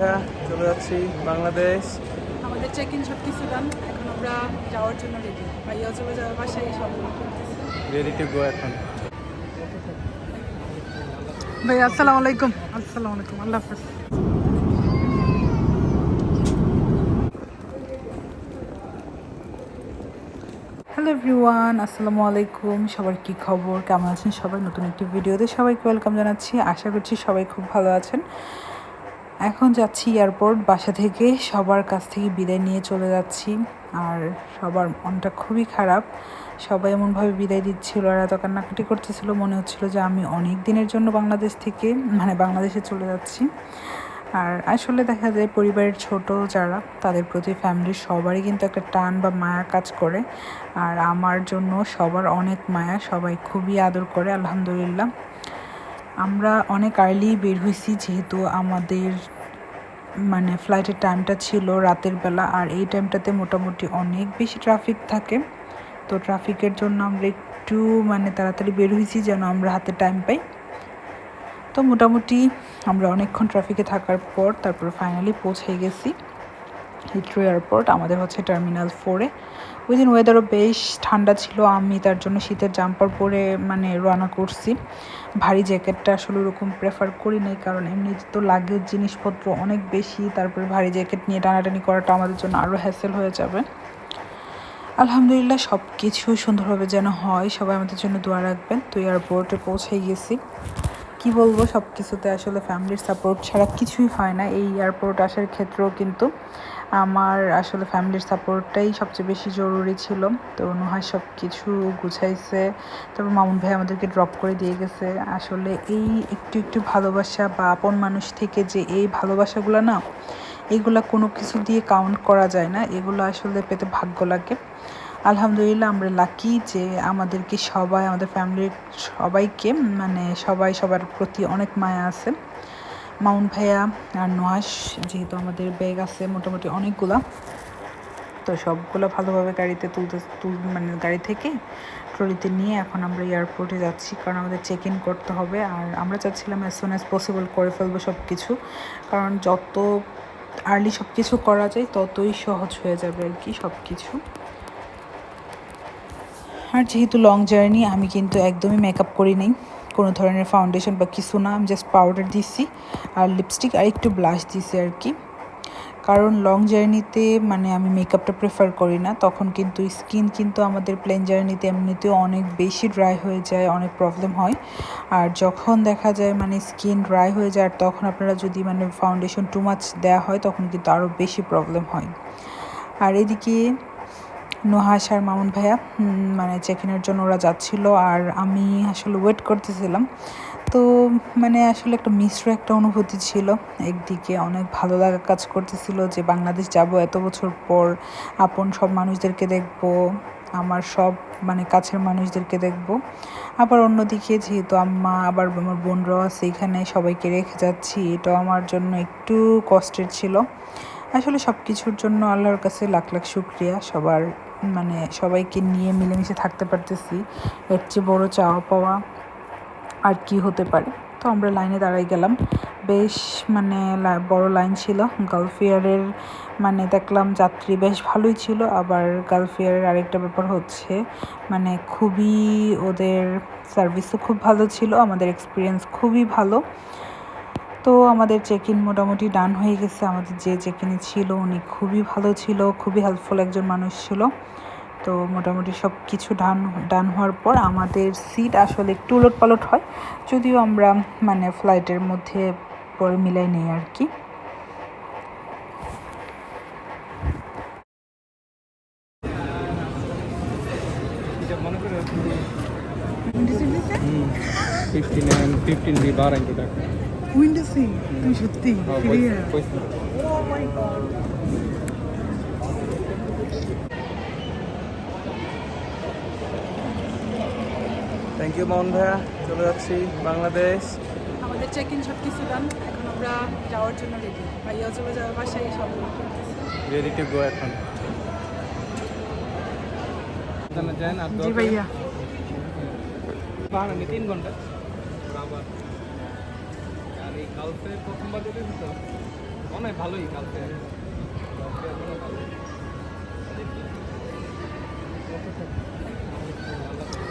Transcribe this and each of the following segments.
হ্যাঁ চলে যাচ্ছি বাংলাদেশ। আমাদের চেক ইন সব কিছু ডান এখন আমরা যাওয়ার জন্য রেডি ভাইয়া চলে যাওয়ার বাসায় সব রেডি টু গো এখন। ভাই আসসালামু আলাইকুম। আসসালামু আলাইকুম আল্লাহ হাফেজ। হ্যালো এভরিওয়ান আসসালামু আলাইকুম। সবার কি খবর? কেমন আছেন সবাই? নতুন একটি ভিডিওতে সবাইকে ওয়েলকাম জানাচ্ছি। আশা করছি সবাই খুব ভালো আছেন। এখন যাচ্ছি এয়ারপোর্ট বাসা থেকে সবার কাছ থেকে বিদায় নিয়ে চলে যাচ্ছি। আর সবার মনটা খুবই খারাপ। সবাই এমনভাবে বিদায় দিচ্ছিল আর এত কান্নাকাটি করতেছিল। মনে হচ্ছিল যে আমি অনেক দিনের জন্য বাংলাদেশ থেকে মানে বাংলাদেশে চলে যাচ্ছি। আর আসলে দেখা যায় পরিবারের ছোট যারা, তাদের প্রতি ফ্যামিলির সবারই কিন্তু একটা টান বা মায়া কাজ করে। আর আমার জন্য সবার অনেক মায়া, সবাই খুবই আদর করে, আলহামদুলিল্লাহ। আমরা অনেক আর্লি বের হয়েছি যেহেতু আমাদের মানে ফ্লাইটের টাইমটা ছিল রাতের বেলা, আর এই টাইমটাতে মোটামুটি অনেক বেশি ট্রাফিক থাকে। তো ট্রাফিকের জন্য আমরা একটু মানে তাড়াতাড়ি বের হয়েছি যেন আমরা হাতে টাইম পাই। তো মোটামুটি আমরা অনেকক্ষণ ট্রাফিকে থাকার পর তারপর ফাইনালি পৌঁছে গেছি। হিথ্রো এয়ারপোর্ট আমাদের হচ্ছে টার্মিনাল ফোরে ওই দিন ওয়েদারও বেশ ঠান্ডা ছিল, আমি তার জন্য শীতের জাম্পার পরে মানে রওনা করছি। ভারী জ্যাকেটটা আসলে ওরকম প্রেফার করি নাই, কারণ এমনি তো লাগেজ জিনিসপত্র অনেক বেশি, তারপরে ভারী জ্যাকেট নিয়ে টানাটানি করাটা আমাদের জন্য আরও হ্যাসেল হয়ে যাবে। আলহামদুলিল্লাহ সব কিছু সুন্দরভাবে যেন হয়, সবাই আমাদের জন্য দোয়া রাখবেন। তো এয়ারপোর্টে পৌঁছে গেছি। কি বলব সব কিছুতে আসলে ফ্যামিলির সাপোর্ট ছাড়া কিছুই হয় না। এই এয়ারপোর্ট আসার ক্ষেত্রেও কিন্তু আমার আসলে ফ্যামিলির সাপোর্টটাই সবচেয়ে বেশি জরুরি ছিল। তো নুহা সব কিছু গুছাইছে। তারপর মামুন ভাই আমাদেরকে ড্রপ করে দিয়ে গেছে। আসলে এই একটু একটু ভালোবাসা বা আপন মানুষ থেকে যে এই ভালোবাসাগুলো না, এগুলা কোনো কিছু দিয়ে কাউন্ট করা যায় না। এগুলো আসলে পেতে ভাগ্য লাগে। আলহামদুলিল্লাহ আমরা লাকি যে আমাদেরকে সবাই, আমাদের ফ্যামিলির সবাইকে মানে সবাই সবার প্রতি অনেক মায়া আছে। মাউন ভাইয়া আর নোয়াস যেহেতু আমাদের ব্যাগ আছে মোটামুটি অনেকগুলা, তো সবগুলো ভালোভাবে গাড়িতে তুলতে, তুল মানে গাড়ি থেকে ট্রলিতে নিয়ে এখন আমরা এয়ারপোর্টে যাচ্ছি, কারণ আমাদের চেক ইন করতে হবে। আর আমরা চাচ্ছিলাম অ্যাজ সুন অ্যাজ পসিবল করে ফেলব সব কিছু কারণ যত আর্লি সব কিছু করা যায়, ততই সহজ হয়ে যাবে আর কি সব কিছু আর যেহেতু লং জার্নি আমি কিন্তু একদমই মেকআপ করিনি কোনো ধরনের ফাউন্ডেশন বা কিছু না, আমি জাস্ট পাউডার দিছি আর লিপস্টিক আর একটু ব্লাশ দিছি আর কি। কারণ লং জার্নিতে মানে আমি মেকআপটা প্রেফার করি না, তখন কিন্তু স্কিন কিন্তু আমাদের প্লেন জার্নিতে এমনিতেও অনেক বেশি ড্রাই হয়ে যায়, অনেক প্রবলেম হয়। আর যখন দেখা যায় মানে স্কিন ড্রাই হয়ে যায়, আর তখন আপনারা যদি মানে ফাউন্ডেশন টু মাছ দেওয়া হয়, তখন কিন্তু আরও বেশি প্রবলেম হয়। আর এদিকে নোহাস আর মামুন ভাইয়া মানে চেক ইনের জন্য ওরা যাচ্ছিল আর আমি আসলে ওয়েট করতেছিলাম। তো মানে আসলে একটা মিশ্র একটা অনুভূতি ছিল। একদিকে অনেক ভালো লাগা কাজ করতেছিল যে বাংলাদেশ যাব এত বছর পর, আপন সব মানুষদেরকে দেখব, আমার সব মানে কাছের মানুষদেরকে দেখব। আবার অন্যদিকে যেহেতু আম্মা, আবার আমার বোনরাও আছে এখানে, সবাইকে রেখে যাচ্ছি, এটাও আমার জন্য একটু কষ্টের ছিল। আসলে সব কিছুর জন্য আল্লাহর কাছে লাখ লাখ শুক্রিয়া, সবার মানে সবাইকে নিয়ে মিলেমিশে থাকতে পারতেছি। এর চেয়ে বড় চাওয়া পাওয়া আর কি হতে পারে? তো আমরা লাইনে দাঁড়াই গেলাম। বেশ মানে বড় লাইন ছিল। গালফ এয়ারের মানে দেখলাম যাত্রী বেশ ভালোই ছিল। আবার গালফ এয়ারের আরেকটা ব্যাপার হচ্ছে মানে খুবই ওদের সার্ভিসও খুব ভালো ছিল। আমাদের এক্সপিরিয়েন্স খুবই ভালো। তো আমাদের চেক ইন মোটামুটি ডান হয়ে গেছে। আমাদের যে চেক ইনে ছিল উনি খুবই ভালো ছিল, খুবই হেল্পফুল একজন মানুষ ছিল। তো মোটামুটি সব কিছু ডান ডান হওয়ার পর আমাদের সিট আসলে একটু উলট পালট হয়, যদিও আমরা মানে ফ্লাইটের মধ্যে পরে মিলাই নেই আর কি। ফিফটিন তো দেখ উইন্ডো সিট তুমি সত্যি থ্যাংক ইউ মোহন ভাইয়া চলে যাচ্ছি বাংলাদেশ। আমাদের চেক ইন সব কিছু ডান এখন আমরা যাওয়ার জন্য রেডি ভাইয়া চলে যাওয়ার বাসায় সব রেডি টু গো এখন। জি ভাইয়া। বাংলা তিন ঘণ্টা। আবার। কালকে প্রথমবার যেতে তো অনেক ভালোই কালকে।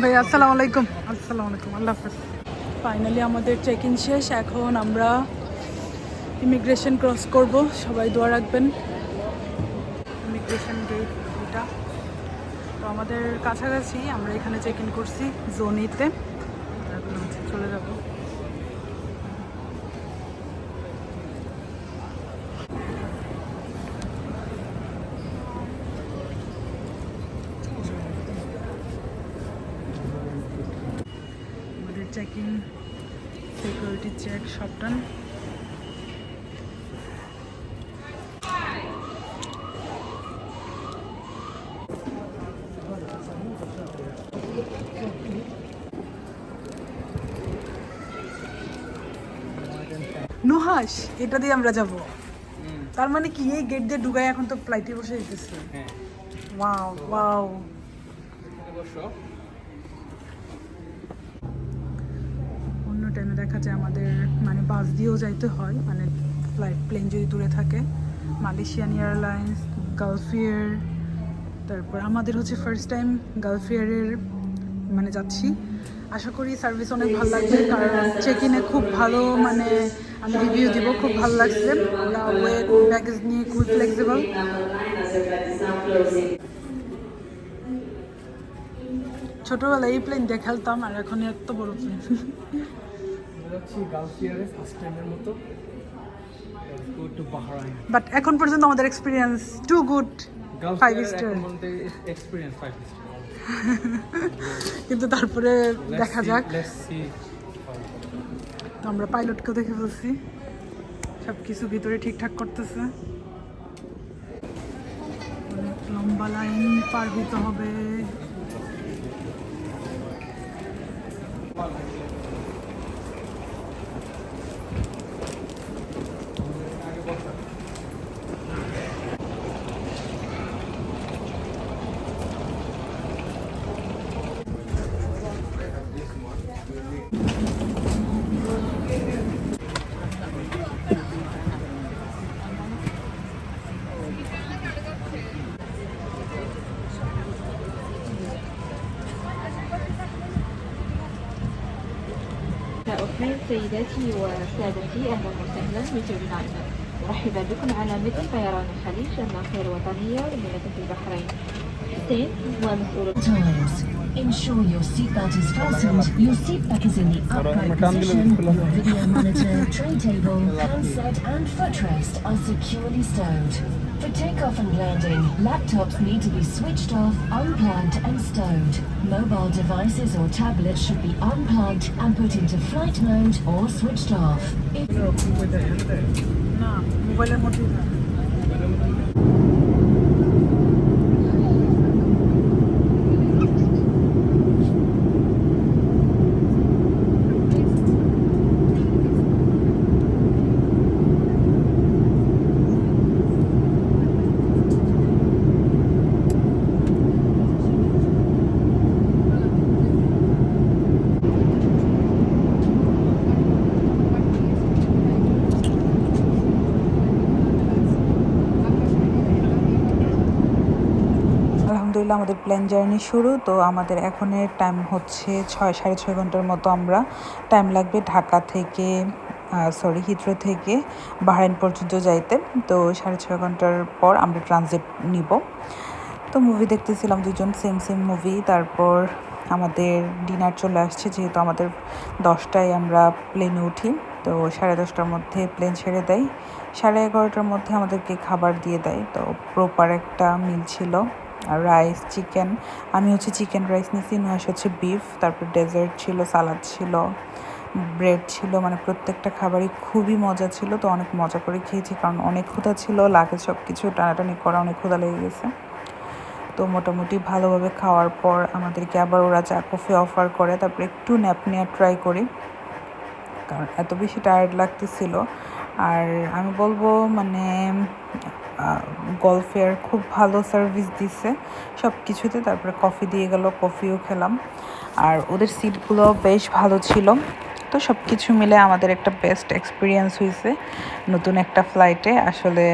ভাই, আসসালামু আলাইকুম। আসসালামু আলাইকুম, আল্লাহ হাফেজ। ফাইনালি আমাদের চেক ইন শেষ। এখন আমরা ইমিগ্রেশন ক্রস করব। সবাই দোয়া রাখবেন। ইমিগ্রেশন গেট এটা তো আমাদের কাছাকাছি আমরা এখানে চেক ইন করছি জোনিতে চলে যাব আমাদের চেকিং সিকিউরিটি চেক সব ডান নুহাস এটা দিয়ে আমরা যাব। তার মানে কি এই গেট দিয়ে ঢুকাই এখন তো ফ্লাইটে বসে যেতেছে। ওয়াও ওয়াও অন্য টাইমে দেখা যায় আমাদের মানে বাস দিয়েও যাইতে হয় মানে ফ্লাইট প্লেন যদি দূরে থাকে। মালয়েশিয়ান এয়ারলাইন্স গালফিয়ার তারপর আমাদের হচ্ছে ফার্স্ট টাইম গালফিয়ারের মানে যাচ্ছি। আশা করি সার্ভিস অনেক ভালো লাগবে কারণ চেক ইনে খুব ভালো মানে আমি রিভিউ দিব খুব ভালো লাগছে। ওয়েট ব্যাগেজ নিয়ে খুব ফ্লেক্সিবল ছোটবেলায় এই প্লেন দিয়ে খেলতাম আর এখন এত বড় প্লেন আমরা বাট এখন পর্যন্ত আমাদের experience too good five star কিন্তু তারপরে দেখা যাক। তো আমরা পাইলটকেও দেখে ফেলছি। সব কিছু ভিতরে ঠিকঠাক করতেছে। অনেক লম্বা লাইন পার হইতে হবে। مرحبا سيداتي وسادتي أهلا وسهلا بجميعنا مرحبا بكم على متن طيران الخليج الناقله الوطنية لمملكه البحرين sit one Ensure your seatbelt is fastened, your seatback is in the upright position, your video monitor, tray table, handset and footrest are securely stowed. For takeoff and landing, laptops need to be switched off, unplugged and stowed. Mobile devices or tablets should be unplugged and put into flight mode or switched off. If... আলহামদুলিল্লাহ আমাদের plan journey শুরু। তো আমাদের এখনের time হচ্ছে ছয়, সাড়ে ছয় ঘণ্টার মতো আমরা টাইম লাগবে ঢাকা থেকে সরি হিথ্রো থেকে বাহরাইন পর্যন্ত যাইতে। তো সাড়ে ছয় ঘণ্টার পর আমরা ট্রানজিট নিব। তো মুভি দেখতেছিলাম দুজন সেম সেম মুভি তারপর আমাদের ডিনার চলে আসছে, যেহেতু আমাদের দশটায় আমরা প্লেনে উঠি। তো সাড়ে দশটার মধ্যে প্লেন ছেড়ে দেয়। সাড়ে এগারোটার মধ্যে আমাদেরকে খাবার দিয়ে দেয়। তো প্রপার একটা মিল ছিল। রাইস চিকেন আমি হচ্ছে চিকেন রাইস নিয়েছি নয়শ হচ্ছে বিফ তারপর ডেজার্ট ছিল সালাদ ছিল ব্রেড ছিল মানে প্রত্যেকটা খাবারই খুবই মজা ছিল। তো অনেক মজা করে খেয়েছি কারণ অনেক ক্ষুধা ছিল, লাগে সব কিছু টানাটানি করা অনেক ক্ষুধা লেগে গেছে। তো মোটামুটি ভালোভাবে খাওয়ার পর আমাদেরকে আবার ওরা চা কফি অফার করে, তারপর একটু ন্যাপ নেওয়ার ট্রাই করি। কারণ এত বেশি টায়ার্ড লাগতেছিল। আর আমি বলব মানে গলফেয়ার খুব ভালো সার্ভিস দিছে। সব কিছুতে তারপরে কফি দিয়ে গেল কফিও খেলাম। আর ওদের সিটগুলো বেশ ভালো ছিল। তো সব কিছু মিলে আমাদের একটা বেস্ট এক্সপিরিয়েন্স হয়েছে নতুন একটা ফ্লাইটে আসলে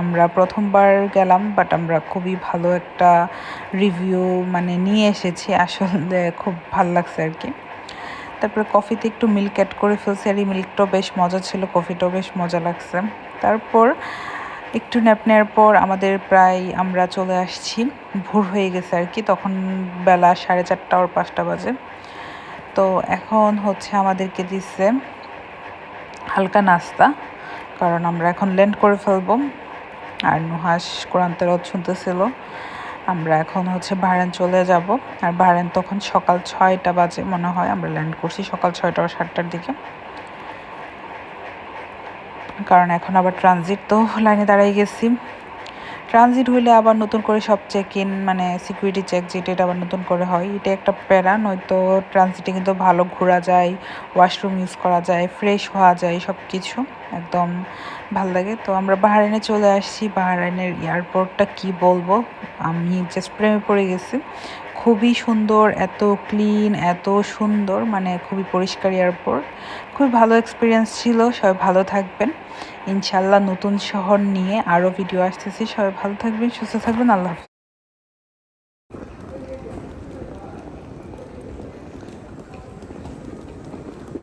আমরা প্রথমবার গেলাম বাট আমরা খুবই ভালো একটা রিভিউ মানে নিয়ে এসেছি। আসলে খুব ভালো লাগছে আর কি। তারপরে কফিতে একটু মিল্ক অ্যাড করে ফেলছি আর এই মিল্কটাও বেশ মজা ছিল, কফিটাও বেশ মজা লাগছে। তারপর একটু ন্যাপ নেওয়ার পর আমাদের প্রায় আমরা চলে আসছি, ভোর হয়ে গেছে আর কি, তখন বেলা সাড়ে চারটা ওর পাঁচটা বাজে। তো এখন হচ্ছে আমাদেরকে দিচ্ছে হালকা নাস্তা, কারণ আমরা এখন ল্যান্ড করে ফেলব। আর নুহাস কোরআন তেরত শুনতেছিল। আমরা এখন হচ্ছে বাহারান চলে যাব। আর বাহারান তখন সকাল ছয়টা বাজে মনে হয়, আমরা ল্যান্ড করছি সকাল ছয়টা বা সাতটার দিকে। কারণ এখন আবার ট্রানজিট তো লাইনে দাঁড়াই গেছি। ট্রানজিট হইলে আবার নতুন করে সব চেক ইন মানে সিকিউরিটি চেক যেটা এটা আবার নতুন করে হয়। এটা একটা প্যারা, নয়তো ট্রানজিটে কিন্তু ভালো ঘোরা যায় ওয়াশরুম ইউজ করা যায় ফ্রেশ হওয়া যায় সব কিছু একদম ভালো লাগে। তো আমরা বাহারাইনে চলে আসছি। বাহারাইনের এয়ারপোর্টটা কি বলব? আমি জাস্ট প্রেমে পড়ে গেছি। খুবই সুন্দর, এত ক্লিন এত সুন্দর মানে খুবই পরিষ্কার এয়ারপোর্ট খুবই ভালো এক্সপিরিয়েন্স ছিল। সবাই ভালো থাকবেন। ইনশাল্লাহ নতুন শহর নিয়ে আরও ভিডিও আসতেছি। সবাই ভালো থাকবেন, সুস্থ থাকবেন। আল্লাহ